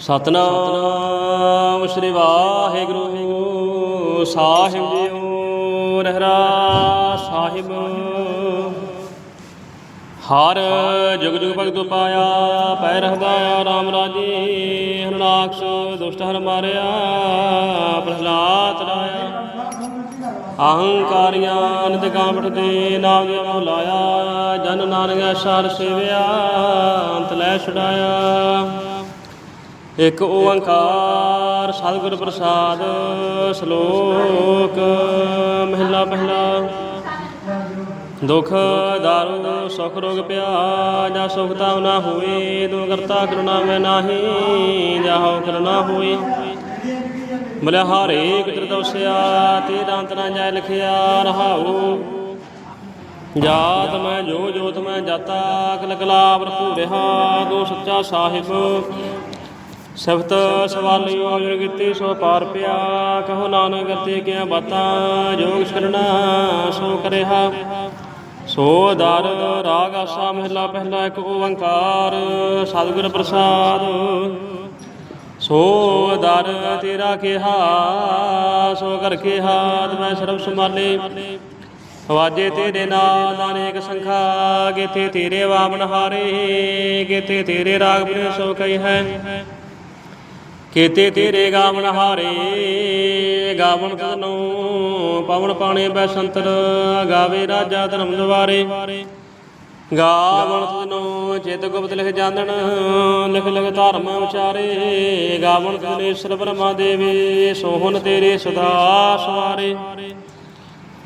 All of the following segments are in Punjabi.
ਸਤਨਾਮ ਸ੍ਰੀ ਵਾਹਿਗੁਰੂ ਸਾਹਿਬ ਜੀਓ ਰਹਿਰਾ ਸਾਹਿਬ। ਹਰ ਜੁਗ ਜੁਗ ਭਗਤ ਪਾਇਆ ਪੈ ਰਹਦਾ ਰਾਮ ਰਾਜੇ ਹਰਨਾਕਸ਼ ਦੁਸ਼ਟ ਹਰ ਮਾਰਿਆ, ਪ੍ਰਹਲਾਦ ਰਾਇਆ ਅਹੰਕਾਰੀਆਂ ਨਿਤ ਕਾਮਟ ਦੇ ਨਾਮ ਦੇ ਮੋ ਲਾਇਆ, ਜਨ ਨਾਨਕ ਸਾਰ ਸੇਵਿਆ, ਅੰਤ ਲੈ ਛੁਡਾਇਆ। ਇਕ ਓੰਕਾਰ ਸਤਿਗੁਰ ਪ੍ਰਸਾਦ ਸ਼ਲੋਕ, ਮਹਿਲਾ ਪਹਿਲਾ ਦੁਖ ਦਾਰੂ ਸੁਖ, ਰੋਗ ਪਿਆ ਜਾ ਸੁਖ ਤਾਵ ਨਾ ਹੋਏ ਤੂੰ ਕਰਤਾ ਕਰੁਣਾ ਮੈਂ ਨਾਹੀ ਜਾਹੋ ਕਰਨਾ ਹੋਈ ਬਲਿਹਾਰੇ ਕਿਤਰ ਦਵਸਿਆ ਤੇ ਦੰਤ ਨਾ ਜਾਇ ਲਿਖਿਆ ਰਹਾਉ। ਜਾਤ ਮੈਂ, ਜੋ ਜੋਤ ਮੈਂ ਜਾਤਾ ਅਕਲ ਕਲਾ ਭਰਪੂਰ ਰਹਾ ਤੂੰ ਸੱਚਾ ਸਾਹਿਬ। ਸਬਤ ਸਵਾਲਿਓ ਜੁਰ ਕੀਤੀ ਸੋ ਪਾਰ ਪਿਆ, ਕਹੋ ਨਾਨਕ ਕਰਤੇ ਕਿਆ ਬਾਤਾਂ ਜੋ ਕਿਛ ਸੋ ਕਰਿਆ ਸੋ ਦਰ ਰਾਗ ਆਸਾ ਮਹਿਲਾ ਪਹਿਲਾ ਇੱਕ ਓੰਕਾਰ, ਸਤਿਗੁਰ ਪ੍ਰਸਾਦ। ਸੋ ਦਰ ਤੇਰਾ ਕਿਹਾ, ਸੋ ਕਰ ਕਿਹਾ ਮੈਂ ਸਰਬ ਸੰਭਾਲੇ। ਵਾਜੇ ਤੇਰੇ ਨਾਲ ਅਨੇਕ ਸੰਖਾ, ਗੇਤੇ ਤੇਰੇ ਵਾਮਨ ਹਾਰੇ ਕਿਤੇ ਤੇਰੇ ਰਾਗ ਪ੍ਰੇ ਸੋ ਕਈ ਹੈ। ਕੀਤੇ ਤੇਰੇ ਗਾਵਨ ਹਾਰੇ ਗਾਵਨ ਤਨੋ ਪਵਨ ਪਾਣੇ ਬੈਸੰਤਰ, ਗਾਵੇ ਰਾਜਾ ਧਰਮ ਦਵਾਰੇ। ਗਾਵਨ ਤਨੋ ਚਿਤ ਗੁਪਤ ਲਿਖ ਜਾਣਨ ਲਿਖ ਲਿਖ ਧਰਮ ਵਿਚਾਰੇ ਗਾਵਨ ਤਨੇਸ਼ਰ ਬ੍ਰਹਮਾ ਦੇਵੇ, ਸੋਹਣ ਤੇਰੇ ਸਦਾ ਸਵਾਰੇ।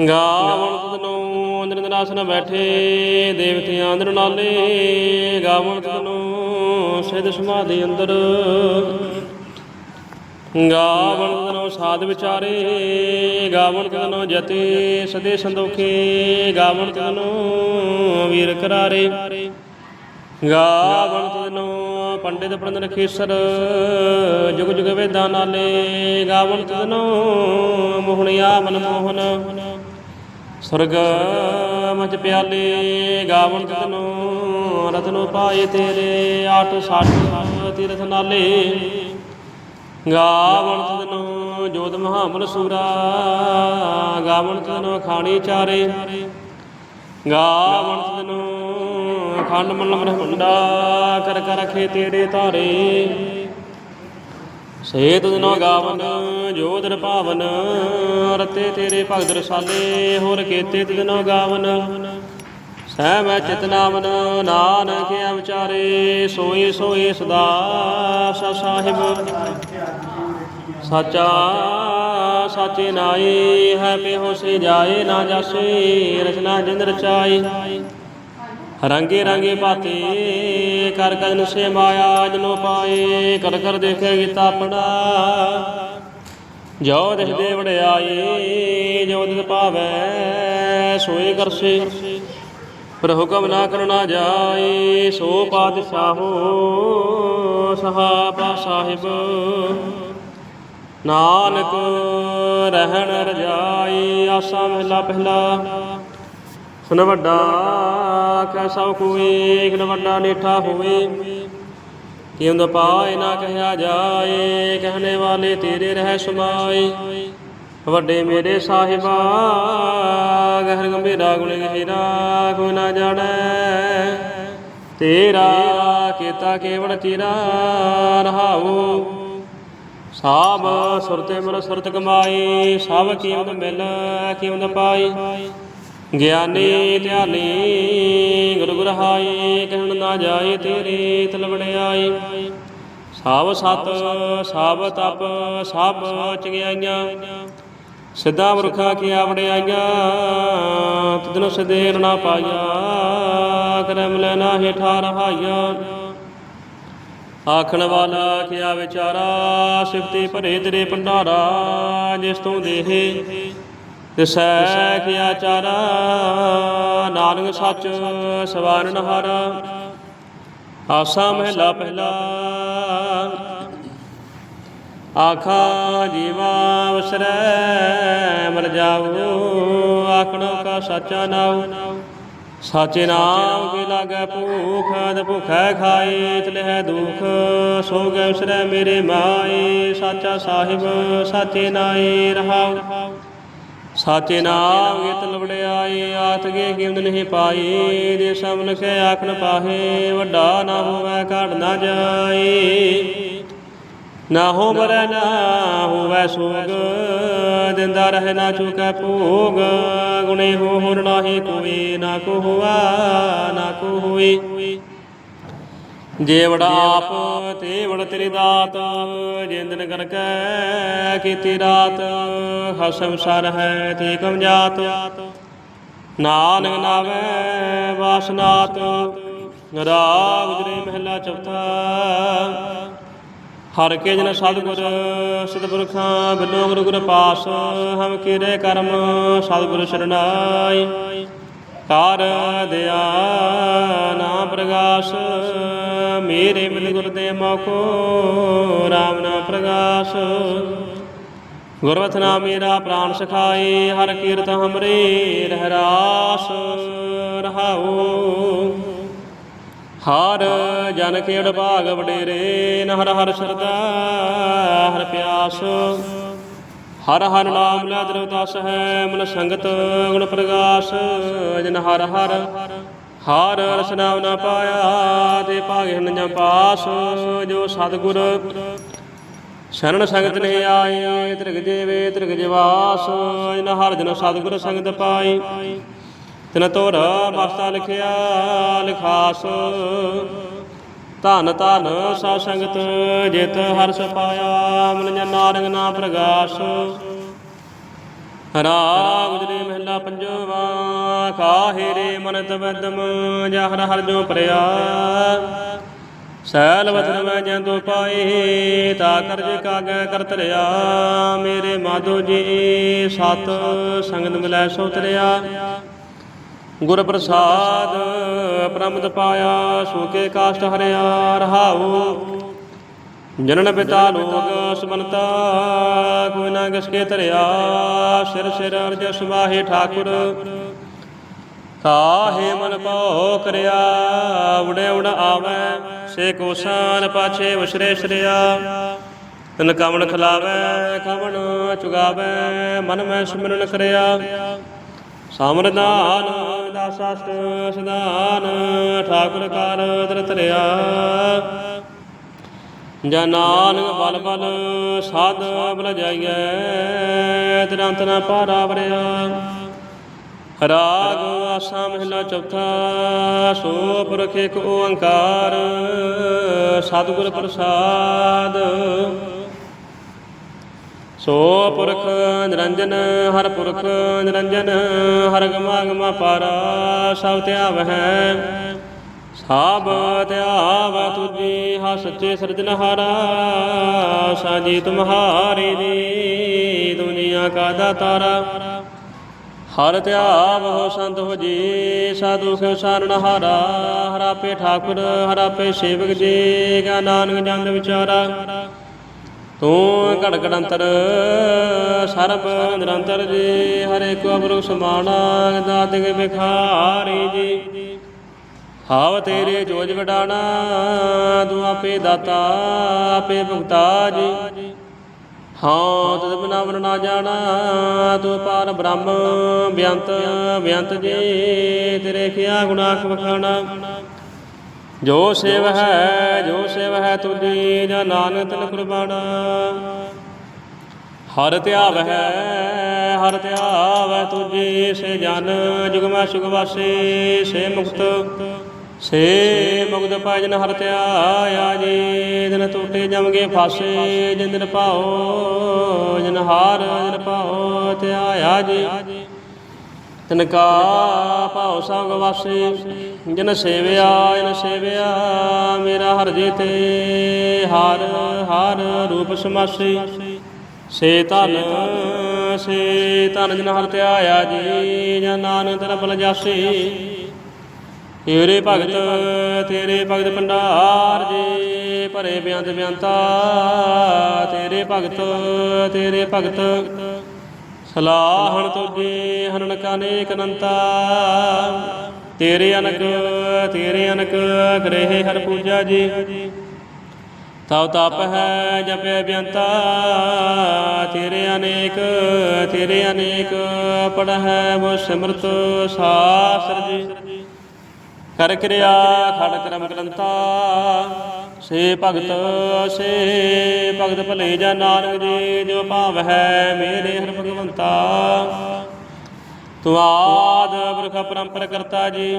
ਗਾਵਨ ਤਨੋ ਨਿਰੰਜਨਾਸਨ ਬੈਠੇ, ਦੇਵਤਿਆਂ ਅੰਦਰ ਨਾਲੇ। ਗਾਵਨ ਤਨੋ ਸਿਧ ਸਮਾਧੀ ਅੰਦਰ। ਗਾਵਣ ਤਨੋ ਸਾਧ ਵਿਚਾਰੇ ਗਾਵਣ ਤਨੋ ਜਤੇ, ਸਦੇ ਸੰਦੋਖੇ ਗਾਵਣ ਤਨੋ ਵੀਰ ਕਰਾਰੇ। ਗਾਵਣ ਤਨੋ ਪੰਡਿਤ ਪ੍ਰੰਦਨ ਖੇਸਰ, ਜੁਗ ਜੁਗ ਵੇਦਾਂ ਨਾਲੇ ਗਾਵਣ ਤਨੋ ਮੋਹਣਿਆ ਮਨ ਮੋਹਨ। ਸੁਰਗ ਮਚ ਪਿਆਲੇ ਗਾਵਣ ਤਨੋ ਰਤਨੋ ਪਾਏ ਤੇਰੇ, ਆਠ ਸਾਠ ਤੀਰਥ ਨਾਲੇ। ਗਾਵਣ ਤਨੋ ਜੋਤ ਮਹਾਮਨ ਸੂਰਾ, ਗਾਵਣ ਤਨੋ ਖਾਣੀ ਚਾਰੇ। ਗਾਵਣ ਤਨੋ ਖੰਡ ਮਨ ਬ੍ਰਹਮੰਡਾ, ਕਰ ਕਰ ਰਖੇ ਤੇਰੇ ਧਾਰੇ। ਸੇ ਤਨੋ ਗਾਵਨ ਜੋਤ ਭਾਵਨ, ਰਤੇ ਤੇਰੇ ਭਗਤ ਰਸਾਲੇ, ਹੋਰ ਕੀਤੇ ਤਨੋ ਗਾਵਨ। ਸਹਿ ਮੈਂ ਚਿਤ ਨਾਮਨ ਨਾਨਕ ਵਿਚਾਰੇ ਸੋਈ ਸੋਈ ਸਦਾ ਸਾ ਸਾਹਿਬ। ਸਾਚਾ ਸਾਚੇ ਨਾਏ ਹੈ ਪਿਹੋ ਸੇ ਜਾਏ ਨਾ ਜਾਸੇ, ਰਚਨਾ ਜਿੰਦ ਰਚਾਈ। ਰੰਗੇ ਰੰਗੇ ਪਾਤੇ ਕਰ ਕਜਨ ਸੇ ਮਾਇਆ ਜਨੋ ਪਾਏ ਕਰ ਕਰ ਦੇਖੇ ਗੀਤਾ ਆਪਣਾ। ਜੋ ਦਿਸਦੇ ਵਡਿਆਈ, ਜੋ ਦਿਸ ਪਾਵੈ ਸੋਏ ਕਰਸੇ। ਪਰ ਹੁਕਮ ਨਾ ਕਰਨਾ ਜਾਏ ਸੋ ਪਾਤਸ਼ਾਹੋ ਸਹਾਬਾ ਸਾਹਿਬ। ਨਾਨਕ ਰਹਿਣ ਰਜਾਈ, ਆਸਾ ਮਹਿਲਾ ਪਹਿਲਾ। ਸੁਨ ਵੱਡਾ ਕੈ ਸਭ ਕੋਏ ਇਕ ਵੱਡਾ ਨੇਠਾ ਹੋਵੇ। ਕਿਉਂਦ ਪਾਏ ਨਾ ਕਹਿਆ ਜਾਏ ਕਹਨੇ ਵਾਲੇ ਤੇਰੇ ਰਹਿ ਸਮਾਏ। ਵੱਡੇ ਮੇਰੇ ਸਾਹਿਬਾ, ਗਹਿਰ ਗੰਭੀਰਾ ਗੁਣ ਗਹਿਰਾ ਕੋ ਨਾ ਜਾਣੈ। ਤੇਰਾ ਕੀਤਾ ਕੇਵਲ ਤੇਰਾ ਰਹਾਉ ਸਾਬ ਸੁਰਤੇ ਮਨ ਸੁਰਤ ਕਮਾਈ, ਸਭ ਕੀਮਤ ਮਿਲ ਕੀਮਤ ਪਾਈ। ਗਿਆਨੀ ਧਿਆਨੀ, ਗੁਰੂ ਗ੍ਰਹਾਈ, ਕਹਿਣ ਨਾ ਜਾਏ ਤੇਰੇ ਤਲ ਸਭ ਸਤ ਸਭ ਤਪ ਸਭ ਚਗਿਆਈਆਂ। ਸਿੱਧਾ ਮਰਖਾ ਕੀ ਵੜਿਆਈਆਂ ਤਿਦਨੋ ਸਦੇਰ ਨਾ ਪਾਇਆ ਕਰਮ ਲੈਣਾ ਨਾ ਹੇਠਾ ਰਹਾਈਆਂ। ਆਖਣ ਵਾਲਾ ਕਿਆ ਵਿਚਾਰਾ ਸਿਫਤੀ ਭਰੇ ਤੇਰੇ ਭੰਡਾਰਾ ਜਿਸ ਤੋਂ ਦੇਹੇ ਦਿਸੈ ਕਿਆ ਚਾਰਾ, ਨਾਨਕ ਸੱਚ ਸਵਾਰਨ ਹਾਰਾ। ਆਸਾ ਮਹਿਲਾ ਪਹਿਲਾ। ਆਖਾ ਜੀਵਾ ਵਸਰੈ, ਮਰ ਜਾਉ ਆਖਣੋ ਕਾ ਸਾਚਾ ਨਾਉ। ਸਾਚੇ ਨਾਮ ਕੀ ਲਾਗੈ ਭੂਖ ਅਦ ਭੁਖੈ ਖਾਏ, ਤਲਹਿ ਦੁਖ ਸੋ ਗੈ ਉਸਰੈ ਮੇਰੇ ਮਾਏ। ਸਾਚਾ ਸਾਹਿਬ, ਸਾਚੇ ਨਾਏ, ਰਹਾਉ। ਸਾਚੇ ਨਾਮ ਗਿਤ ਤਲਵੜਿਆਏ ਆਤ ਗੇ ਕਿਮਦ ਨਹੀਂ ਪਾਈ ਦੇ ਸਮਨ ਕੇ ਆਖਣ ਪਾਹੇ, ਵੱਡਾ ਨਾ ਹੋਵੇ ਘੜ ਨਾ ਜਾਏ। ਨਾ ਹੋ ਮਰੈ, ਨਾ ਹੋਵੈ ਸੋਗ ਦਿੰਦਾ ਰਹਿ ਨਾ ਚੁਕੈ ਭੋਗ। ਗੁਣੇ ਹੋ ਹੋਰ ਨਾਹੀ ਕੋਈ ਨਾ ਕੋ ਹੋਆ, ਨਾ ਕੋ ਹੋਈ। ਜੇ ਵੜਾ ਆਪ ਤੇ ਵੜ ਤੇਰੀ ਦਾਤ ਜਿੰਦਨ ਕਰਕੈ ਕੀਤੀ ਰਾਤ। ਹਸਮ ਸਰ ਹੈ ਤੇ ਕਮ ਜਾਤ। ਨਾਨਕ ਨਾਵੇ ਵਾਸਨਾਤ। ਰਾਗ ਗੁਜਰੇ ਮਹਿਲਾ ਚੌਥਾ। ਹਰ ਕੇ ਜਨ ਸਤਿਗੁਰ, ਸਤਿਪੁਰਖਾਂ ਬਿਨੋ ਗੁਰੂ ਗੁਰ ਪਾਸ, ਹਮ ਕੀਰੇ ਕਰਮ ਸਤਿਗੁਰ ਸ਼ਰਨਾਈ ਕਰ ਦਿਆ ਨਾਮ ਪ੍ਰਗਾਸ, ਮੇਰੇ ਮਿਲ ਗੁਰ ਦੇ ਮੋਕੋ RAM ਨਾਮ ਪ੍ਰਗਾਸ। ਗੁਰਵਤ ਨਾਮ ਮੇਰਾ ਪ੍ਰਾਨ ਸਖਾਏ, ਹਰ ਕੀਰਤ ਹਮਰੇ ਰਹਿ ਰਾਸ ਰਹਾਉ ਹਰ ਜਨ ਖੇੜ ਭਾਗ ਵਡੇਰੇ ਨ ਹਰ ਸਰਦਾ ਹਰ ਪਿਆਸ। ਹਰ ਹਰ ਨਾਮ ਲੈ ਦਰਵਦਾਸ ਹੈ, ਮਨ ਸੰਗਤ ਗੁਣ ਪ੍ਰਗਾਸ। ਜਨ ਹਰ ਹਰ ਹਰ ਰਸ ਨਾ ਪਾਇਆ, ਤੇ ਭਾਗੇ ਹਨ ਜਾਂ ਪਾਸ। ਜੋ ਸਤਿਗੁਰ ਸ਼ਰਨ ਸੰਗਤ ਨੇ ਆਏ, ਤ੍ਰਿਗ ਜੀਵੇ, ਤ੍ਰਿਗ ਜਿਵਾਸ। ਜਨ ਹਰ ਜਨ ਸਤਿਗੁਰ ਸੰਗਤ ਪਾਈ ਤਿਨ ਤੋਰ ਮਸਤਾ ਲਿਖਿਆ ਲਿਖਾਸ। ਧਨ ਧਨ ਸਾ ਸੰਗਤ ਜਿਤ ਹਰਸ ਪਾਇਆ, ਮਨ ਜਨ ਨਾਰੰਗ ਨਾ ਪ੍ਰਗਾਸ। ਰਾਗ ਗੁਜਰੇ ਮਹਿਲਾ ਪੰਜਵਾ, ਕਾਹੇ ਰੇ ਮਨ ਤਵਦਮ ਜਾ ਹਰ ਜੋ ਪ੍ਰਿਆ ਸੈਲ ਵਤਨ ਮੈਂ ਜੰਦੋ ਪਾਏ, ਤਾ ਕਰਜ ਕਾਗੈ ਕਰ ਧਰਿਆ ਮੇਰੇ ਮਾਧੋ ਜੀ, ਸਤ ਸੰਗਤ ਮਿਲੈ ਸੋ ਤਰਿਆ। ਗੁਰ ਪ੍ਰਸਾਦ ਪ੍ਰਮਦ ਪਾਇਆ, ਸੋਕੇ ਕਾਸ਼ਟ ਹਰਿਆ, ਰਹਾਉ। ਜਨਨ ਪਿਤਾ ਲੋਕ ਸਮਨਤਾ, ਕੋਈ ਨਾ ਕਿਸਕੇ ਧਰਿਆ, ਸਿਰ ਸਿਰ ਅਰਜ ਸਮਾਹੇ ਠਾਕੁਰ। ਕਾਹੇ ਮਨ ਭਉ ਕਰਿਆ, ਉੜੇ ਉੜ ਆਵੈ, ਸੇ ਕੋਸਾਨ ਪਾਛੇ ਵਸਰੇ ਸਰਿਆ। ਤਨ ਕਵਣ ਖਲਾਵੈ ਕਵਣ ਚੁਗਾਵੈ, ਮਨ ਮੈਂ ਸਿਮਰਨ ਕਰਿਆ। ਸਮਰਦਾਨ ਦਾਸਸਤ ਸਦਾਨ, ਠਾਕੁਰ ਕਰ ਦਰ ਧਰਿਆ ਜਾਂ ਨਾਨਕ ਬਲ ਬਲ ਸਾਧ ਬਲ ਜਾਈਐ, ਤਿਰੰਤ ਨਾ ਪਾਰਾ ਵਰਿਆ। ਰਾਗ ਆਸਾ ਮਹਿਲਾ ਚੌਥਾ, ਸੋ ਪੁਰਖ ਇੱਕ ਓੰਕਾਰ, ਸਤਿਗੁਰ ਪ੍ਰਸਾਦ। ਸੋ ਪੁਰਖ ਨਿਰੰਜਨ, ਹਰ ਪੁਰਖ ਨਿਰੰਜਨ, ਹਰ ਗਮਾ ਗਮਾ ਪਾਰਾ, ਸਭ ਧਿਆਵ ਹੈ ਸਭ ਧਿਆਵ ਤੁਜੀ ਹਾ ਸੱਚੇ ਸਿਰਜਨਹਾਰਾ ਸਾਜੀ ਤੁਮਹਾਰੀ ਜੀ ਦੁਨੀਆ ਕਾ ਦਾਤਾਰਾ। ਹਰ ਧਿਆਵ ਹੋ ਸੰਤ ਹੋ ਜੀ, ਸਾਧੂ ਖਿ ਸਾਰਣਹਾਰਾ ਹਰਾਪੇ ਠਾਕੁਰ, ਹਰਾਪੇ ਸੇਵਕ ਜੀ ਗਾ ਨਾਨਕ ਜੰਦ ਵਿਚਾਰਾ। ਤੂੰ ਘੜ ਘੜ ਅੰਤਰ ਸਰਬ ਨਿਰੰਤਰ ਜੀ, ਹਰੇ ਕੋ ਅਬਰੂ ਸਮਾਣਾ ਦਾਤਿਕ ਬਿਖਾਰੀ ਜੀ। ਹਾਵ ਤੇਰੇ ਜੋਜ ਵਡਾਣਾ, ਤੂੰ ਆਪੇ ਦਾਤਾ, ਆਪੇ ਭੁਗਤਾ ਜੀ। ਹਾਂ, ਤਦ ਬਿਨਾ ਮਨ ਨਾ ਜਾਣਾ, ਤੂੰ ਪਾਰ ਬ੍ਰਹਮ, ਬਿਅੰਤ ਬਿਅੰਤ ਜੀ। ਤੇਰੇ ਖਿਆ ਗੁਨਾਖ ਵਖਾਣਾ। ਜੋ ਸੇਵ ਹੈ ਜੋ ਸੇਵ ਹੈ ਤੁਜੀ ਜਾਂ ਨਾਨਕ ਤਨ ਕੁਰਬਾਨਾ। ਹਰ ਧਿਆਵ ਹੈ ਹਰ ਧਿਆਵ ਹੈ ਤੁਜੀ ਸੇ ਜਨ, ਜੁਗਮਾ ਸੁਖ ਸੇ ਮੁਕਤ। ਸੇ ਮੁਕਤ ਪਾਇ ਹਰ ਧਿਆਇਆ ਜੀ ਦਿਨ ਟੋਟੇ ਜਮਗੇ ਫਾਸੇ, ਜਿਨ ਦਿਨ ਭਾਓ ਜਨ ਹਾਰ, ਜਨ ਭਾਓ ਧਿਆਇਆ ਜੀ। ਤਿਨਕਾ ਭਾਉ ਸੰਗ ਵਾਸੇ, ਜਨ ਸੇਵਿਆ ਜਨ ਸੇਵਿਆ ਮੇਰਾ ਹਰ ਜੀ ਤੇ ਹਰ ਹਰ ਰੂਪ ਸਮਾਸੇ। ਸੇ ਧਨ ਸੇ ਧਨ ਜਨ ਹਰ ਧਿਆਇਆ ਜੀ, ਜਨ ਨਾਨਕ ਤਨ ਬਲ ਜਾਸੇ। ਤੇਰੇ ਭਗਤ ਤੇਰੇ ਭਗਤ ਭੰਡਾਰ ਜੀ, ਭਰੇ ਬਿਆੰਤ ਬਿਆੰਤਾ। ਤੇਰੇ ਭਗਤ ਤੇਰੇ ਭਗਤ ਸਲਾਹਣ ਤੁਝੇ ਹਰਨ ਕਾਨੇਕ ਅਨੰਤਾ। ਤੇਰੇ ਅਨਕ ਤੇਰੇ ਅਨਕ ਗ੍ਰਹਿ ਹਰ ਪੂਜਾ ਜੀ। ਤਉ ਤਪ ਹੈ ਜਪਿ ਬਿਅੰਤਾ ਤੇਰੇ ਅਨੇਕ ਤੇਰੇ ਅਨੇਕ ਪੜ ਹੈ ਮੋ ਸਿਮਰਤ ਸਾਸਰ ਜੀ। ਕਰ ਕਿਰਿਆ ਖੜ ਕਰਮ ਗ੍ਰੰਥਾ। ਸੇ ਭਗਤ ਸੇ ਭਗਤ ਭਲੇ ਜਾ ਨਾਨਕ ਜੀ ਜੋ ਭਾਵ ਹੈ ਮੇਰੇ ਹਰ ਭਗਵੰਤਾ। ਤੂੰ ਆਦ ਬਰਖ ਪਰੰਪਰ ਕਰਤਾ ਜੀ,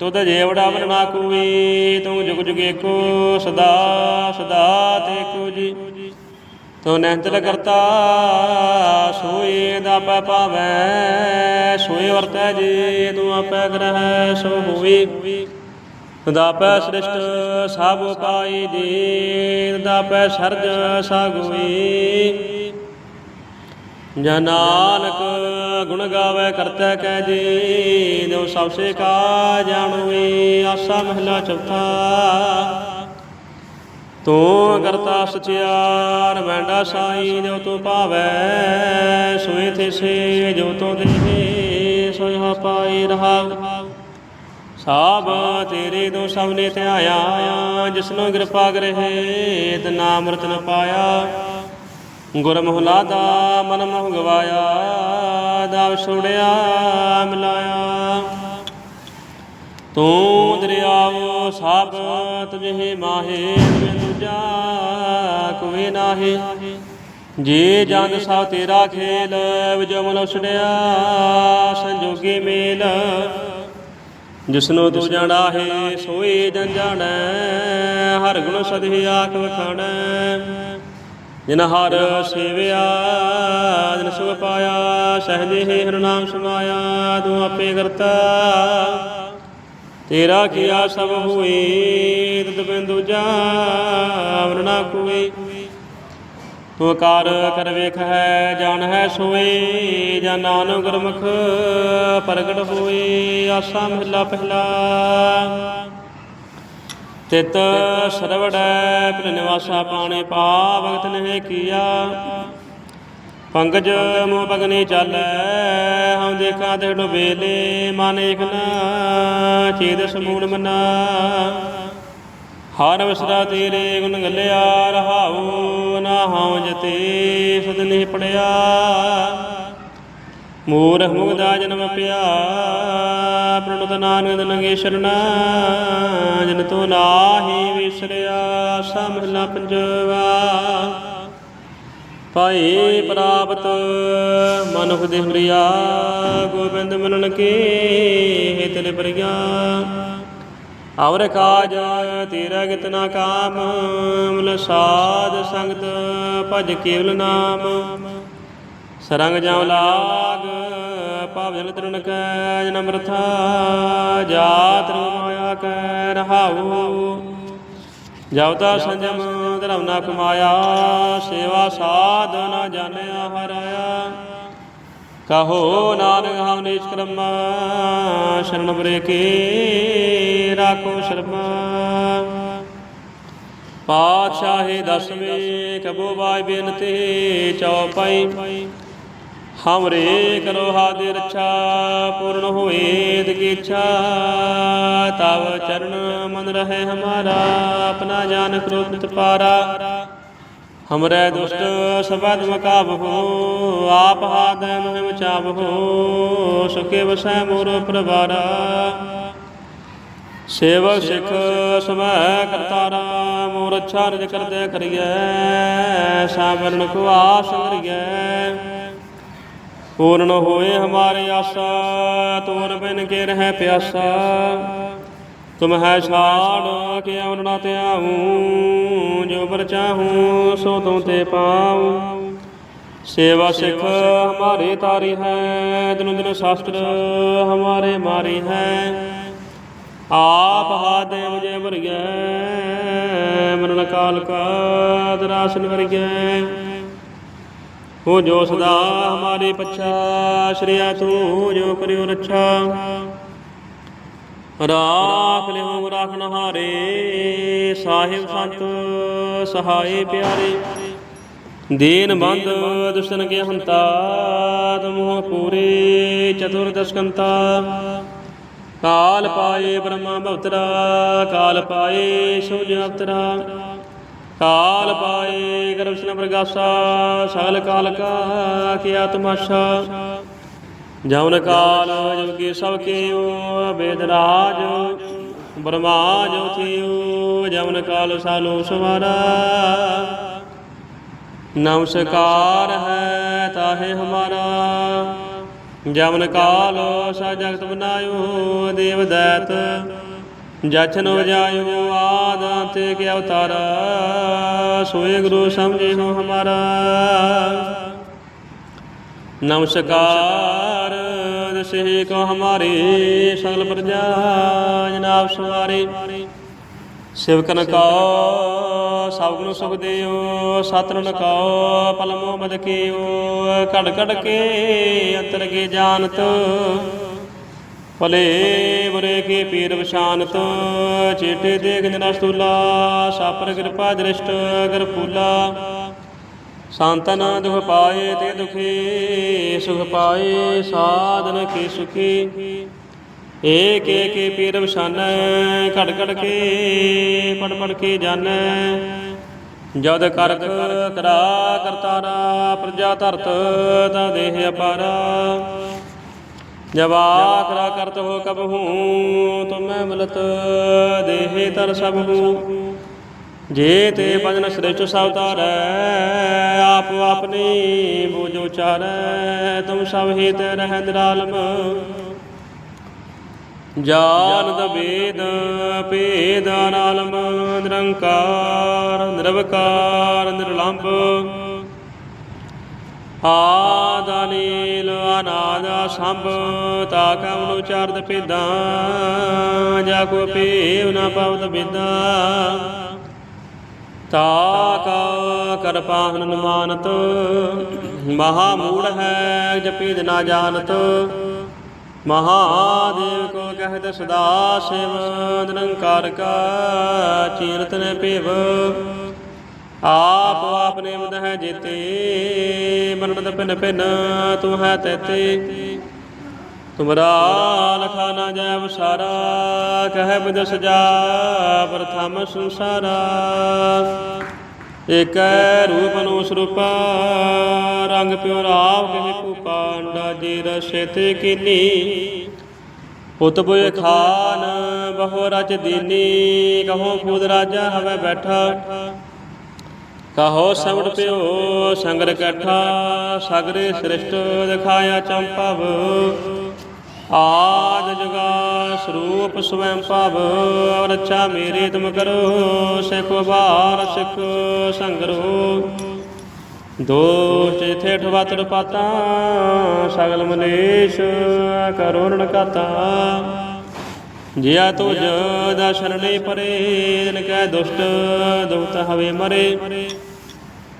ਤੁਧ ਜੇਵੜਾ ਬਨਣਾ ਕੋਈ ਤੂੰ ਜੁਗ ਜੁਗ ਏਕੋ ਸਦਾ ਸਦਾ ਤੇ ਕੋ ਜੀ। ਤੂੰ ਨਿਹੰਤਲ ਕਰਤਾ ਸੋਏ ਦਾ ਪੈ ਪਾਵੈ ਸੋਏ ਵਰਤੈ ਜੀ, ਤੂੰ ਆਪੈ ਗ੍ਰਹਿ ਸੋ ਹੋਈ। ਦਾਪੈ ਸ੍ਰਿਸ਼ਟ ਸਭ ਪਾਈ ਦੇ ਤਦਾ ਸਰਜ ਸਾਗੋਈ। ਜਾਂ ਗੁਣ ਗਾਵੇ ਕਰਤਾ ਕਹਿ ਜੀ ਜੋ ਸਭ ਸੇ ਕਾ ਜਾਣਵੇ ਆਸਾ ਮਹਿਲਾ ਚੌਥਾ। ਤੂੰ ਕਰਤਾ ਸਚਿਆਰ, ਵੈਂਡਾ ਸਾਈ, ਜੋ ਤੂੰ ਭਾਵੈ, ਸੋਏ ਤੇ ਸੇ ਜੋ ਤੂੰ ਦੇਹੇ ਸੋਇਆ ਪਾਈ ਰਹਾ। ਸਾਬ ਤੇਰੇ ਤੋਂ ਸਭ ਨੇ ਧਿਆਇਆ ਜਿਸਨੂੰ ਕਿਰਪਾ ਕਰਹਿ ਤੇ ਨਾਮ ਰਤਨ ਪਾਇਆ। ਗੁਰਮੁਹਲਾ ਦਾ ਮਨ ਮੋਹ ਗਵਾਇਆ, ਦਾਵ ਛੋੜਿਆ ਮਿਲਾਇਆ। ਤੂੰ ਦਰਿਆਵ ਸਭ ਤੁਝੇ ਮਾਹੇ ਤੁਝੇ ਦੂਜਾ ਕੋਈ ਨਾਹੀ। ਜੇ ਜੰਗ ਸਭ ਤੇਰਾ ਖੇਲ ਵਿਜੋ ਮਨ ਉਸੜਿਆ ਸੰਜੋਗੀ ਮੇਲ। ਜਿਸਨੂੰ ਤੂੰ ਜਾਣਾ ਹੈ ਸੋਈ ਜਨ ਜਾਣੈ, ਹਰ ਗੁਣ ਸਦਹਿ ਆਖ ਵਖਾਣੈ। ਜਿਨ ਹਰ ਸੇਵਿਆ ਜਿਨ ਸੁਖ ਪਾਇਆ, ਸਹਜੇ ਹੀ ਹਰ ਨਾਮ ਸਮਾਇਆ, ਤੂੰ ਆਪੇ ਕਰਤਾ। ਤੇਰਾ ਕੀਆ ਸਭ ਹੋਏ, ਤਦ ਬਿੰਦੂ ਜਾ ਵਰਣਾ ਕੋਈ ਤੂੰ ਕਾਰ ਕਰ ਵੇਖ ਹੈ ਜਾਣ ਹੈ ਸੋਏ ਜਾਂ ਨਾਨਕ ਗੁਰਮੁਖ ਪ੍ਰਗਟ ਹੋਏ ਆਸਾ ਮਹਿਲਾ ਪਹਿਲਾ। ਤਿਤ ਸਰਵੜੈ ਪ੍ਰ ਨਿਵਾਸਾ ਪਾਣੇ ਪਾ, ਭਗਤ ਨੇ ਕੀਆ। ਪੰਕਜ ਮੋ ਬਗਨੇ ਚਾਲੈ, ਹਉ ਦੇਖਾ ਤੇ ਡੁਬੇਲੇ ਮਨ ਏਕ ਨਾ ਚੇਦ ਸਮੂਨ ਮਨਾ। ਹਰ ਵਿਸ਼ਰਾ ਤੇਰੇ ਗੁਣ ਗੱਲਿਆ, ਰਹਾਉ ਨਾ ਹਉ ਜਤੇ ਸਦ ਨਹੀਂ ਪੜਿਆ। ਮੂਰਖ ਮੁਗਦਾ ਜਨਮ ਪਿਆ, ਪ੍ਰਣੁਤ ਨਾਨਕ ਨੰਗੇ ਸ਼ਰਨਾ ਜਨ ਤੋ ਨਾਹੀ ਵਿਸਰਿਆ, ਸਮਹਲਾ ਪੰਜਵਾ। ਪਾਏ ਪ੍ਰਾਪਤ ਮਨੁਖ ਦੇ ਹਰੀਆ, ਗੋਬਿੰਦ ਮਿਲਣ ਕੇ ਹਿਤਨ ਪਰਿਆ ਅਵਰ ਕਾਜ ਤੇਰਾ ਕਿਤਨਾ ਕਾਮ, ਮਲ ਸਾਧ ਸੰਗਤ ਭਜ ਕੇਵਲ ਨਾਮ। ਸਰੰਗ ਜਾਉ ਲਾਗ, ਭਾਵ ਜਲ ਤਰਨ ਕੈ, ਜਨਮ ਰਥਾ, ਜਾਤ ਰੋ ਮਾਇਆ ਕੈ, ਰਹਾਉ। ਜਵਤਾ ਸੰਜਮ ਧਰਮ ਨਾ ਕਮਾਇਆ, ਸੇਵਾ ਸਾਧ ਨਾ ਜਾਣਿਆ, ਹਰਾਇਆ। ਕਹੋ ਨਾਨਕ ਹਮ ਨੀਚ ਕਰਮ, ਸ਼ਰਨ ਬਰੇ ਕੇ ਰਾਖੋ ਸ਼ਰਮਾ। ਪਾਤਸ਼ਾਹੀ ਦਸਵੇਂ ਕਬੋ ਬਾਈ ਬੇਨਤੀ ਚੌਪਾਈ ਹਮਰੇ ਕਰੋ ਹਾਦੇ ਰੱਛਾ, ਪੂਰਨ ਹੋਏ ਤਕੀ ਤਵ ਚਰਨ ਮਨ ਰਹੇ ਹਮਾਰਾ, ਆਪਣਾ ਜਾਨ ਕਰੋ ਪਾਰਾ। ਹਮਰੇ ਦੁਸ਼ਟ ਸਬਦ ਮਕਾਬਹੋ ਆਪ ਹਾਦ ਮਹਿਮ ਚਾਬਹੋ ਸੁਕੇ ਵਸੈ ਮੋਰ ਪ੍ਰਵਾਰਾ ਸੇਵਕ ਸਿੱਖ ਸਮੈ ਕਰਤਾਰਾ ਮੋਰ ਅੱਛਾ ਰਜ ਕਰਦੇ ਕਰੀਐ ਸਾਵਰਨ ਕੋ ਆਸ ਕਰੀਐ ਪੂਰਨ ਹੋਏ ਹਮਾਰੇ ਆਸਾ ਤੋਰ ਬਿਨ ਕੇ ਰਹਿ ਪਿਆਸਾ ਤੁਮ ਹੈ ਛਾੜ ਕੇ ਅਵਨ ਨਾ ਧਿਆਉ ਜੋ ਬਰ ਚਾਹੂੰ ਸੋ ਤੁਮ ਤੇ ਪਾਉ। ਸੇਵਾ ਸਿੱਖ ਹਮਾਰੇ ਤਾਰੀ ਹੈ, ਦਿਨ ਦਿਨ ਸ਼ਾਸਤਰ ਹਮਾਰੇ ਮਾਰੀ ਹੈ। ਆਪ ਹਾਦੇ ਮੁਝੇ ਭਰਿਐ ਮਰਨ ਕਾਲ ਕਾ ਦਰਾਸਨ ਵਰਗੈ। ਹੋ ਜੋ ਸਦਾ ਹਮਾਰੇ ਪਛਾ, ਸ਼੍ਰਿਆ ਤੂੰ ਜੋ ਕਰਿਓ ਰੱਛਾ। ਰਾਖ ਲਿਓ ਰਾਖਨ ਹਾਰੇ ਸਾਹਿਬ ਸੰਤ ਸਹਾਏ ਪਿਆਰੇ। ਦੀਨ ਬੰਦ ਦੁਸ਼ਟਨ ਕੇ ਹੰਤਾ ਤੁਮੋ ਪੂਰੇ ਚਤੁਰਦਸ਼ਕੰਤਾ ਕਾਲ ਪਾਏ ਬ੍ਰਹਮਾ ਭਵਤਰਾ, ਕਾਲ ਪਾਏ ਸੂਰਜ ਅਵਤਰਾ। ਕਾਲ ਪਾਏ ਗਰਭਸ਼ਨ ਪ੍ਰਗਾਸਾ ਸਗਲ ਕਾਲ ਕਾ ਕੀਆ ਤਮਾਸ਼ਾ ਜਵਨ ਕਾਲ ਜੁਗੀ ਸਭ ਕੀਓ ਵੇਦ ਰਾਜ ਬ੍ਰਹਮਾ ਜੋ ਥਿਓ ਜਵਨ ਕਾਲ ਸਾਲੋ ਸਵਾਰਾ। ਨਮਸਕਾਰ ਹੈ ਤਾਹੇ ਹਮਾਰਾ, ਜਮਨ ਕਾਲ ਸਾ ਜਗਤ ਬਨਾਇਓ, ਦੇਵ ਦੈਤ ਜਛਨ ਵਜਾਇਓ ਆਦ ਅੰਤੇ ਕੇ ਅਵਤਾਰ। ਸੋਏ ਗੁਰੂ ਸਮਝੇ ਹੋ ਹਮਾਰਾ। ਨਮਸਕਾਰ ਦਸੇ ਕੋ ਹਮਾਰੇ, ਸਗਲ ਪ੍ਰਜਾ ਜਨਾਬ ਸਵਾਰੇ। ਸਿਵਕਨ ਕਉ ਸਭ ਗੁਣ ਸੁਖ ਦਿਓ ਸਤਰਨ ਕਉ, ਪਲਮੋ ਬਦ ਕੀਓ, ਘੜ ਘੜ ਕੇ ਅੰਤਰ ਕੇ ਜਾਣਤ। ਭਲੇ ਬੁਰੇ ਕੀ ਪੀਰ ਵਿਸ਼ਾਨਤ ਚੇਟੇ ਦੇਖ ਜਨਾ ਸਾਪਰ ਕਿਰਪਾ ਦ੍ਰਿਸ਼ਟ ਅਗਰ ਸੰਤਨ ਦੁਖ ਪਾਏ ਤੇ ਦੁਖੀ, ਸੁਖ ਪਾਏ ਸਾਧਨ ਕੀ ਸੁਖੀ। ਏਕ ਏਕ ਪੀਰ ਵਸਾਨੈ ਘੜ ਘੜ ਕੇ, ਪੜ ਪੜ ਕੇ ਜਾਣੈ ਜਦ ਕਰਕ ਕਰਾ ਕਰਤਾਰਾ, ਪ੍ਰਜਾ ਧਰਤ ਤਾ ਦੇਹ ਅਪਾਰਾ। ਜਬ ਕਰਾ ਕਰਤ ਹੋ ਕਬ ਹੂੰ, ਤੁਮੈ ਮਿਲਤ ਦੇਹ ਤਰ ਸਭ ਹੂੰ। ਜੇ ਤੇ ਭਜਨ ਸ੍ਰਿਸ਼ਟ ਸਭ ਤਾਰੈ ਆਪ ਆਪਣੀ ਬੋਝ ਉਚਾਰੈ, ਤੁਮ ਸਭ ਹੀ ਤੇ ਰਹਿ ਨਿਰਾਲਮ ਜਾਨਦ ਵੇਦ, ਭੇਦ ਨਾਲਮ ਨਿਰੰਕਾਰ, ਨਿਰਵਕਾਰ, ਨਿਰਲੰਭ। ਆਦਾਨੀਲ ਅਨਾਦ ਸੰਭ ਤਾ ਕਮਨ ਉਚਾਰਤ ਭੇਦਾਂ ਜਾ ਕੋ ਭੇਵ ਨਾ ਪਵਤ ਬਿਦਾ। ਤਾ ਕਾ ਕਰਪਾਹਨ ਮਾਨਤ, ਮਹਾ ਮੂੜ ਹੈ ਜਪੀ ਨਾ ਜਾਣਤ। ਮਹਾਦੇਵ ਕੋ ਕਹਿਤ ਸਦਾ ਸਿਵ, ਨਿਰੰਕਾਰ ਕਾ ਚੀਰਤ ਨੇ ਭਿਵ ਆਪ ਆਪਨੇ ਮਦ ਹੈ ਜੀਤੇ ਮਨਨ ਭਿਨ ਪਿਨ ਤੂੰ ਹੈ ਤੇਤੇ। ਤੁਮਰਾ ਲਖਾ ਨਾ ਜੈ ਵਸਾਰਾ ਕਹਿ ਬਿਦ ਜਾ ਪ੍ਰਥਮ ਸੰਸਾਰਾ। ਏਕੈ ਰੂਪ ਨੂੰ ਸਰੂਪ, ਰੰਗ ਪਿਓ ਰਾਵ ਕਿਵੇਂ ਕੂਪਾ ਅੰਡਾ ਜੀ ਰਸੇ ਕੀਨੀ। ਪੁੱਤ ਬੁਏ ਖਾਨ, ਬਹੁ ਰਚ ਦੀਨੀ, ਕਹੋ ਫੂਦ ਰਾਜਾ ਹਵੇ ਬੈਠਾ। ਕਹੋ ਸਮਟ ਪਿਓ, ਸੰਗਰ ਕੈਠਾ, ਸਗਰੇ ਸ੍ਰਿਸ਼ਟ ਦਿਖਾਇਆ ਚੰਪਵ। ਆਦ ਜੁਗਾ ਸਰੂਪ ਸਵੈੰ ਭਵ ਰਚਾ ਮੇਰੇ ਤੁਮ ਕਰੋ, ਸਿਖੋ ਬਾਰ ਸਿਖ ਸੰਗਰੋ। ਦੋਸ਼ ਥੇਠ ਵਤਰ ਪਾਤਾ ਸਗਲ ਮਲੇਸ਼ ਕਰੋ ਰਣ ਕਾਤਾ ਜਿਆ ਤੁਜ ਦਾ ਸ਼ਰਣੇ ਪਰੇ ਦਿਨ ਕੈ ਦੁਸ਼ਟ ਦੁਖਤ ਹਵੇ ਮਰੇ।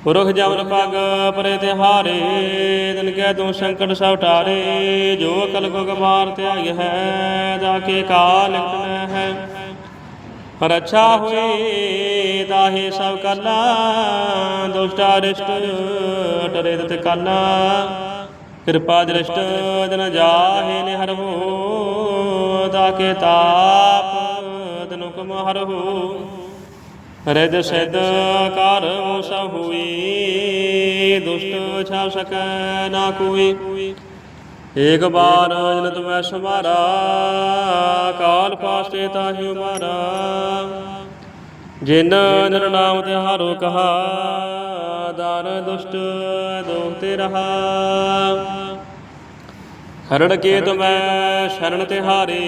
ਪੁਰਖ ਜਮਨ ਪਗ ਪਰੇ ਤੇ ਹਾਰੇ, ਦਿਨ ਕੈ ਤੂੰ ਸੰਕਟ ਸਭ ਟਾਰੇ ਜੋ ਕਲ ਕੋ ਗਮਾਰ ਤਿਆਗ ਹੈ, ਜਾ ਕੇ ਕਾਲ ਲਿਖਣਾ ਹੈ। ਪਰ ਅੱਛਾ ਹੋਏ ਤਾਹੇ ਸਭ ਕਾਲਾ, ਦੁਸ਼ਟਾ ਰਿਸ਼ਟ ਟਰੇ ਤੇ ਕਾਲਾ। ਕਿਰਪਾ ਦ੍ਰਿਸ਼ਟ ਦਿਨ ਜਾਹੇ ਨੇ ਹਰਵੋ ਤਾਕੇ ਤਾਪ ਤਨੁ ਕਮ ਹਰਹੋ ਰਿਦ ਸਿਧ ਕਰ ਸਭ ਹੋਈ, ਦੁਸ਼ਟ ਛਾਵ ਸਕੈ ਨਾ ਕੋਈ। ਏਕ ਬਾਰ ਜਨ ਤੁਮੈ ਸਮਾਰਾ ਕਾਲ ਪਾਸੇ ਤਾਹਿ ਮਾਰਾ ਜਿਨ ਨਰ ਨਾਮ ਤੇ ਹਾਰੋ ਕਹਾ, ਦਾਨ ਦੁਸ਼ਟ ਦੋਖ ਤੇ ਰਹਾ। ਹਰੜ ਕੇ ਤੁਮੈ ਸ਼ਰਨ ਤੇ ਹਾਰੇ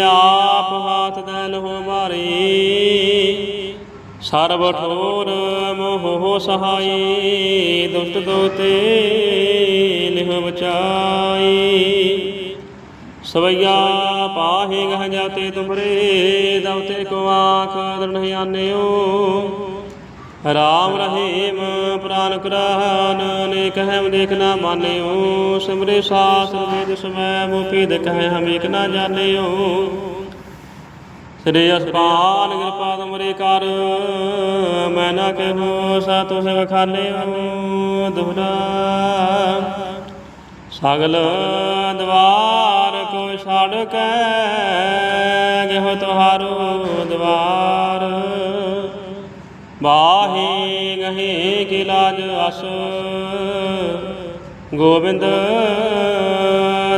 ਆਪ ਹਾਥ ਦੈਨ ਹੋ ਮਾਰੇ। ਸਰਬ ਠੋਰ ਮੋਹ ਸਹਾਈ, ਦੁਸ਼ਟ ਦੋਤੇ ਲਿਹ ਬਚਾਈ। ਸਵਈਆ ਪਾਹੇ ਗਹ ਜਾਤੇ ਤੁਮਰੇ ਦਵਤੇ ਕੋ ਆਖ ਦਰਣ ਰਾਮ ਰਹੀਮ ਪ੍ਰਾਨ ਕਰਾਨ ਨੇ ਕਹਿਮ ਦੇਖ ਨਾ ਮਾਨਿਓ, ਸਿਮਰੇ ਸਾਸਰ ਵੇਦ ਸਮੈ ਮੋਪੀ ਦੇ ਕਹਿ ਹਮ ਏਕ ਨਾ ਜਾਣਿਓ। ਸ੍ਰੀ ਅਸਪਾਨ ਕਿਰਪਾ ਤੁਮਰੇ ਕਰ, ਮੈਂ ਨਾ ਕਹੋ ਸਾ ਤੁਸ ਵਖਾਨਿਓ ਦੁਹਰਾ। ਸਗਲ ਦਵਾਰ ਕੋ ਛਾੜ ਕੇ ਗਹਿ ਤੁਹਾਰੋ ਦਵਾਰ। ਬਾਹੇ ਗਹੇ ਕੀ ਲਾਜ ਅਸ। ਗੋਬਿੰਦ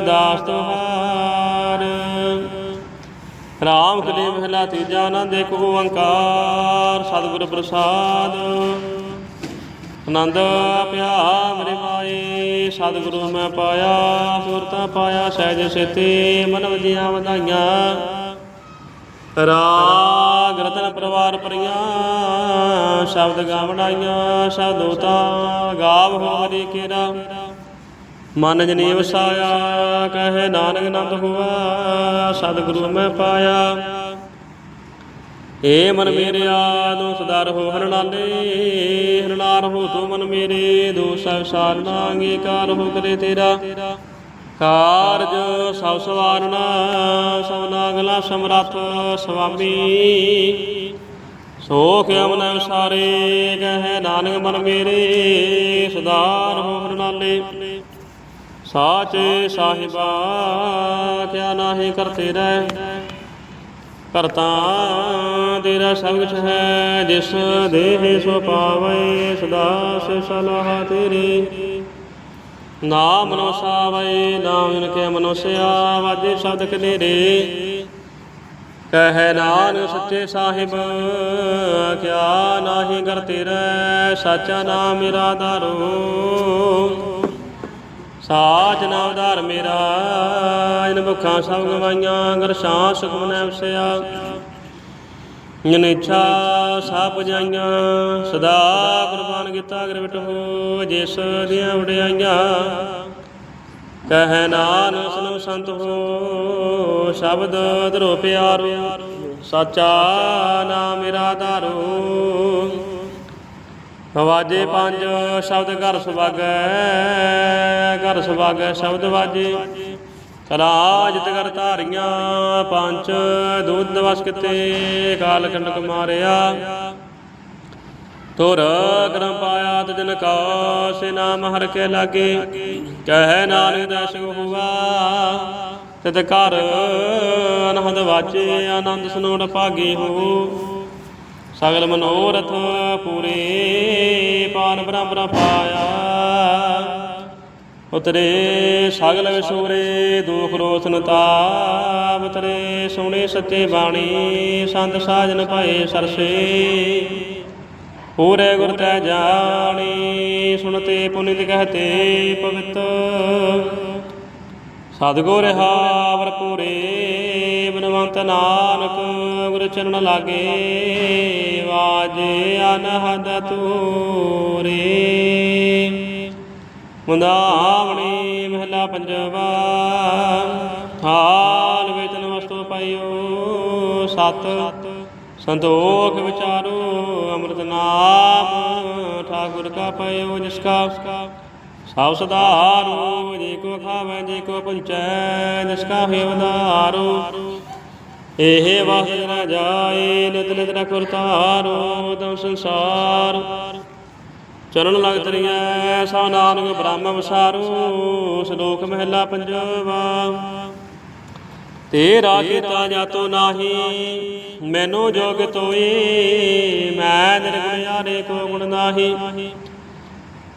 ਦਾਸ ਤੁਹਾਰ। ਰਾਮ ਕਲੀ ਮਹਿਲਾ ਤੀਜਾ ਆਨੰਦ ਏਕ ਓੰਕਾਰ, ਸਤਿਗੁਰ ਪ੍ਰਸਾਦ। ਆਨੰਦ ਪਿਆ ਮਰੇ ਮਾਏ, ਸਤਿਗੁਰੂ ਮੈਂ ਪਾਇਆ, ਸੁਰਤਾ ਪਾਇਆ, ਸਹਿਜ ਸਿਤੇ, ਮਨ ਵਜੀਆਂ ਵਧਾਈਆਂ। ਰਾਗ ਰਤਨ ਪਰਵਾਰ ਪਰੀਆਂ ਸ਼ਬਦ ਗਾਵਣਾਈਆਂ, ਸ਼ਬਦੋਤਾ ਗਾਵ ਹੋ ਹਰੀ ਕੇਰਾ। ਮਨ ਜਨੀ ਵਸਾਇਆ ਕਹੇ ਨਾਨਕ ਨੰਦ ਹੁਆ, ਸਤਿਗੁਰੂ ਮੈਂ ਪਾਇਆ। ਏ ਮਨ ਮੇਰੇ ਆਦੋ ਸਦਾ ਰਹੋ ਹਰਨਾਲੇ ਹਰਨਾਰ ਹੋ ਤੂੰ ਮਨ ਮੇਰੇ ਦੋਸ ਸਾਰ ਨਾ ਅੰਗੀਕਾਰ ਹੋ ਕਰੇ ਤੇਰਾ। ਕਾਰਜ ਸਭ ਸਵਾਰਨਾ, ਸਭ ਨਾਗਲਾ ਸਮਰੱਥ ਸੁਆਮੀ ਸੋਖ ਅਮਨ ਸਾਰੇ ਕਹੇ ਨਾਨਕ ਮਨ ਮੇਰੇ ਸਦਾ ਰਹੋ ਹਰਨਾਲੇ ਸਾਚੇ ਸਾਹਿਬਾ, ਕਿਆ ਨਾਹੀ ਕਰਤੇ ਰਹਿ। ਕਰਤਾ ਤੇਰਾ ਸਭ ਕੁਛ ਹੈ, ਜਿਸ ਦੇਹ ਸੋ ਪਾਵੇ ਸਦਾ ਸੇ ਸਲਾਹ ਤੇਰੀ। ਨਾਮ ਮਨੋਸਾ ਵੈ ਨਾਮ ਜਿਨ ਕੇ ਮਨੋਸਿਆ ਵਾਜੇ ਸ਼ਬਦ ਕਨੇਰੇ ਕਹਿ ਨਾਨਕ ਸੱਚੇ ਸਾਹਿਬ, ਕਿਆ ਨਾਹੀ ਕਰ ਤੇਰਾ, ਸਾਚਾ ਨਾਮ ਮੇਰਾ ਧਾਰੋ। ਸਾਚ ਨਾਮ ਧਾਰ ਮੇਰਾ, ਇਨ ਮੁਖਾਂ ਸਭ ਗਵਾਈਆਂ ਗਰ ਸਾਂ ਸੁਖ ਮਨੈ ਵਸਿਆ ਜਿਨ ਸਭ ਪੁਜਾਈਆਂ, ਸਦਾ ਕੁਰਬਾਨ ਕੀਤਾ ਅਗਰ ਵਿਟ ਹੋ ਜਿਸ ਦੀਆਂ ਵਡਿਆਈਆਂ। ਕਹਿ ਨਾਨਕ ਸੁਨੋ ਸੰਤ ਹੋ, ਸ਼ਬਦ ਧਰੋ ਪਿਆਰੋ ਸਾਚਾ ਨਾਮ ਮੇਰਾ ਧਾਰੋ। ਵਾਜੇ ਪੰਜ, ਸ਼ਬਦ ਘਰ ਸੁਭਾਗੈ ਘਰ ਸੁਭਾਗੈ, ਸ਼ਬਦ ਵਾਜੇ। ਰਾਜ ਤੇ ਕਰ ਧਾਰੀਆਂ ਪੰਜ ਦੁੱਧ ਵਸ ਕਿਤੇ ਕਾਲ ਕੰਡਕ ਮਾਰਿਆ ਤੁਰ ਕਰਮ ਪਾਇਆ ਤਜਨ ਕਾ ਸੇ ਨਾਮ ਹਰ ਕੇ ਲਾਗੇ। ਕਹਿ ਨਾਨਕ ਦਸ ਹੁਆ ਤਿਤ ਘਰ ਅਨਹਦ ਵਾਚੇ, ਆਨੰਦ ਸੁਨੋੜ ਭਾਗੇ ਹੋ। ਸਗਲ ਮਨੋਰਥ ਪੂਰੇ ਪਾਨ ਬ੍ਰਹਮ ਪਾਇਆ। ਉਤਰੇ ਸਗਲ ਵਿਸੂਰੇ, ਦੁਖ ਰੋਸਨ ਤਾਪ, ਉਤਰੇ ਸੋਹਣੇ ਸੱਚੇ ਬਾਣੀ, ਸੰਤ ਸਾਜਨ ਭਾਏ ਸਰਸੇ। ਪੂਰੇ ਗੁਰ ਤੈ ਜਾਣੀ, ਸੁਣਤੇ ਪੁਨਿਤ ਕਹਤੇ ਪਵਿੱਤ। ਸਤਿਗੁਰ ਹਾਵਰ ਪੂਰੇ, ਬਨਵੰਤ ਨਾਨਕ, ਗੁਰ ਚਰਨ ਲਾਗੇ ਵਾਜੇ ਅਨਹਦ ਤੂਰੇ ਮੁੰਦਾਵਣੀ ਮਹਿਲਾ ਪੰਜਵਾ ਹਾਲ ਵੇਚਨ ਵਸਤੂ ਪਾਇਓ, ਸਤ ਸੰਤੋਖ ਵਿਚਾਰੋ। ਅੰਮ੍ਰਿਤ ਨਾਮ, ਠਾਕੁਰ ਕਾ ਪਾਇਓ ਜਿਸ ਕਾ ਸਭ ਸਦਾਰੋ ਜੇ ਕੋ ਖਾਵੇ, ਜੇ ਕੋ ਪੁੰਚੈ ਜਿਸ ਕਾ ਹੋਇ ਇਹ ਵਾਹਿ ਨ ਜਾਏ, ਨਿਤ ਨਿਤ ਨ ਕਰਤਾਰੋ ਤਮ ਸੰਸਾਰ। ਚਰਨ ਲਗ ਤਰੀਐ ਸਾ ਨਾਨਕ ਬ੍ਰਹਮ ਵਿਸਾਰੋ, ਸ਼ਲੋਕ ਮਹਿਲਾ ਪੰਜਵਾ। ਤੇਰਾ ਕੀਤਾ ਜਾਤੋ ਨਾਹੀ, ਮੈਨੂੰ ਜੋਗ ਤੋਈ, ਮੈਂ ਨਿਰਗੁਣ ਕੋ ਗੁਣ ਨਾਹੀ।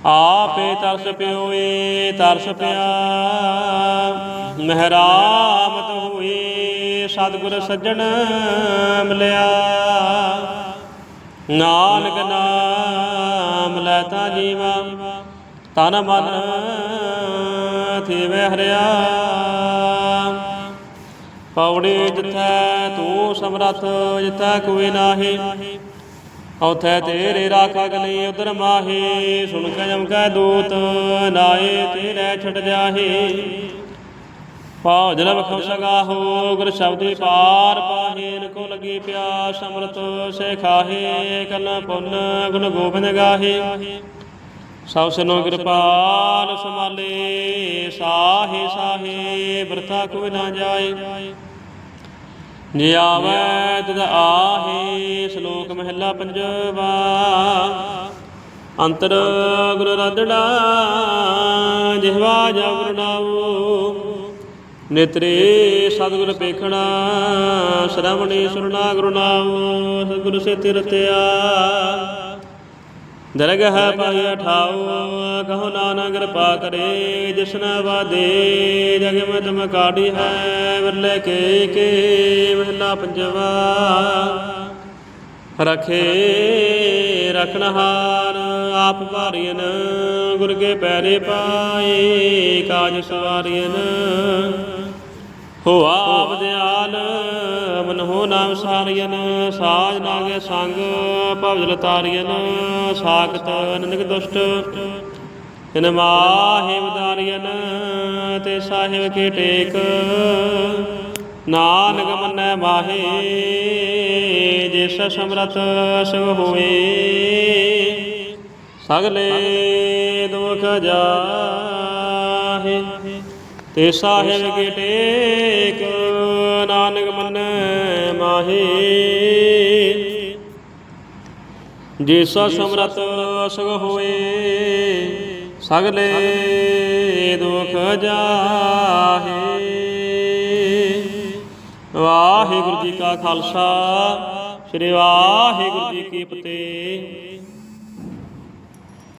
ਆਪੇ ਤਰਸ ਪਿਓਏ ਤਰਸ ਪਿਆ ਮਹਿਰਾਮਤ ਹੋਏ ਸਤਿਗੁਰ ਸੱਜਣ ਮਿਲਿਆ। ਨਾਨਕ ਨਾਮ ਲੈਤਾ ਜੀਵਾ, ਤਨ ਮਨ ਥੀਵੇ ਹਰਿਆ। ਪੌੜੀ ਜਿੱਥੈ ਤੂੰ ਸਮਰਥ, ਜਿੱਥੈ ਕੋਈ ਨਾਹੀ। ਉਥੈ ਤੇਰੇ ਰਾਖਾ ਗਲੀ ਉਦਰ ਮਾਹੀ। ਸੁਣ ਕੇ ਜਮ ਕੈ ਦੂਤ ਨਾਏ ਤੇਰੇ ਛਟ ਜਾਹੀ। ਪਾਉ ਜਲ ਬਖਮ ਸਗਾਹੋ ਗੁਰ ਸ਼ਬਦੀ ਪਾਰ ਪਾਹੀਨ ਕੋ ਲਗੀ ਪਿਆਸ ਅੰਮ੍ਰਿਤ ਸੇ ਖਾਹੇ। ਕਲ ਪੁੰਨ ਗੁਣ ਗੋਬਿੰਦ ਗਾਹੇ। ਸਭ ਸਨੋ ਕਿਰਪਾਲ ਸਮਾਲੇ ਸਾਹੇ ਸਾਹੇ, ਬਰਥਾ ਕੋਈ ਨਾ ਜਾਏ। ਜੇ ਆਵੈ ਤਦ ਆਹੇ ਸ਼ਲੋਕ ਮਹਿਲਾ ਪੰਜਵਾ। ਅੰਤਰ ਗੁਰ ਰਦੜਾ, ਜਿਹਵਾ ਜਬਰ ਨਾਉ। ਨੇਤਰੇ ਸਤਿਗੁਰ ਪੇਖਣਾ ਸ਼ਰਮਣੀ ਸੁਰਨਾ ਗੁਰੂ ਨਾਮ ਸਤਿਗੁਰ ਸੇ ਤਿਰਤਿਆ ਦਰਗਹ ਪਾਇਆ ਠਾਉ ਕਹੋ ਨਾਨਕ ਕਿਰਪਾ ਕਰੇ, ਜਿਸਨਾ ਵਾਦੇ ਜਗ ਮੈਂ ਹੈ, ਵਿਰਲੇ ਕੇ ਕੇ ਮਹਿਲਾ ਪੰਜਵਾ। ਰਖੇ ਰਖਨਹਾਰ ਆਪ ਭਾਰੀਨ ਗੁਰ ਕੇ ਪੈਰੇ ਪਾਏ, ਕਾਜ ਸਵਾਰੀਨ ਹੋ ਆਵਦਿਆਲ ਮਨ ਹੋ ਨਾਮ ਸਾਰੀਨ ਸਾਜ ਨਾਗੇ ਸੰਗ, ਭਵਜਲ ਤਾਰੀਨ ਸਾਖਤ ਨਨਕ ਦੁਸ਼ਟ। ਇਨ ਮਾਹੇ ਵਦਾਰੀਨ ਤੇ ਸਾਹਿਬ ਕੇ ਟੇਕ। ਨਾਨਕ ਮੰਨੈ ਮਾਹੇ, ਜਿਸ ਸਮਰਤ ਸਿਵ ਹੋਏ। ਸਗਲੇ ਦੁਖ ਜਾਹੇ, ਤੇ ਸਾਹਿਬ ਕੇ ਟੇਕ। ਨਾਨਕ ਮੰਨੈ ਮਾਹੇ ਜਿਸ ਸਮਰਤ ਸਗ ਹੋਏ, ਸਗਲੇ ਦੁਖ ਜਾਹੇ। ਵਾਹਿਗੁਰੂ ਜੀ ਕਾ ਖਾਲਸਾ, ਸ੍ਰੀ ਵਾਹਿਗੁਰੂ ਜੀ ਕੀ ਫਤਿਹ।